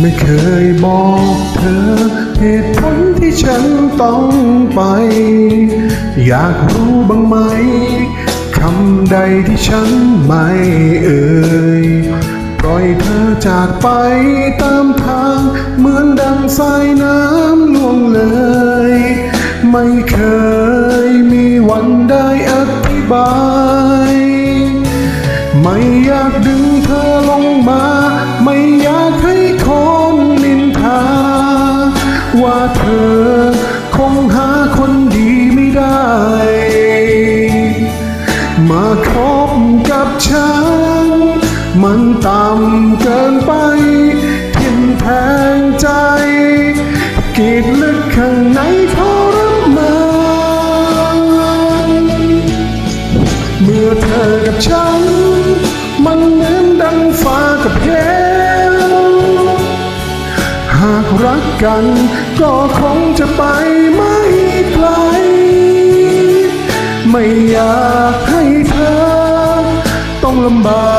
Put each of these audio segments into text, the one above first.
ไม่เคยบอกเธอ เหตุผลที่ฉันต้องไป อยากรู้บ้างไหมคำใดที่ฉันไม่เอ่ยปล่อยเธอจากไปตามทาง เหมือนดังสายน้ำล่วงเลย ไม่เคยมีวันได้อธิบาย ไม่อยากดึงเธอลงมา ไม่อยาก เธอ คงหาคนดีไม่ได้ มาคบกับฉัน มันต่ำเกินไปทิ่มแทงใจกีดลึกข้างในทรมานเมื่อเธอกับฉัน มันเหมือนดังฟ้ากับเหวหากรักกัน ก็คงจะไปไม่ไกล ไม่อยากให้เธอ ต้องลำบาก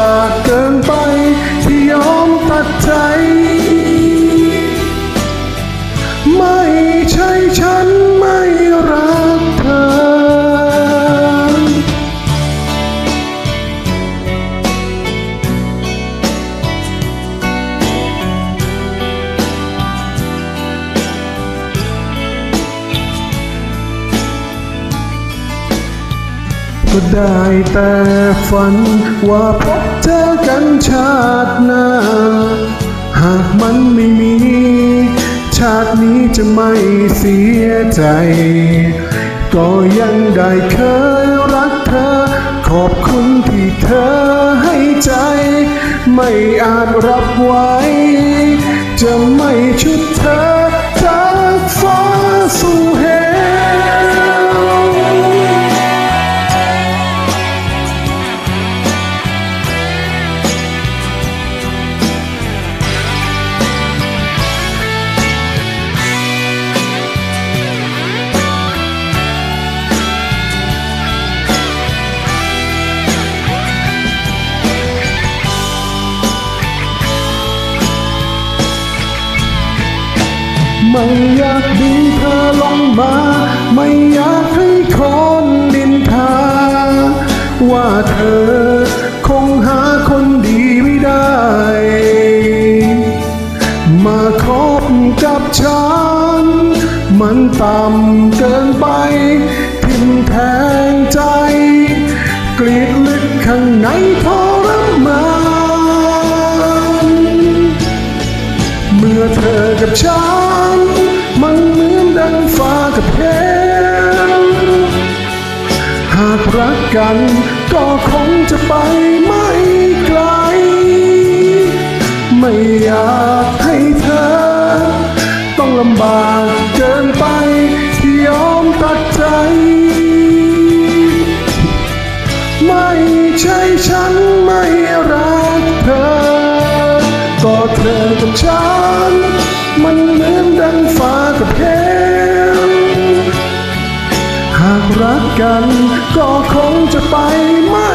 ก็ได้แต่ฝัน ว่าพบเจอกันชาติหน้า หากมันไม่มี ชาตินี้จะไม่เสียใจ ก็ยังได้เคยรักเธอ ขอบคุณที่เธอให้ใจ ไม่อาจรับไว้ ไม่อยากดึงเธอลงมา ไม่อยากให้คนดินทา ว่าเธอคงหาคนดีไม่ได้ มาคบกับฉัน มันต่ำเกินไป ทิ่มแทงใจกรีดลึกข้างในทรมานเมื่อเธอกับฉัน กัน ก็คงจะไปไม่ไกล ไม่อยากให้เธอ ต้องลำบากเกินไปที่ยอมตัดใจ ไม่ใช่ฉันไม่รักเธอ ก็เธอกับฉัน มันเหมือนดังฟ้ากับเห กัน ก็คงจะไปไม่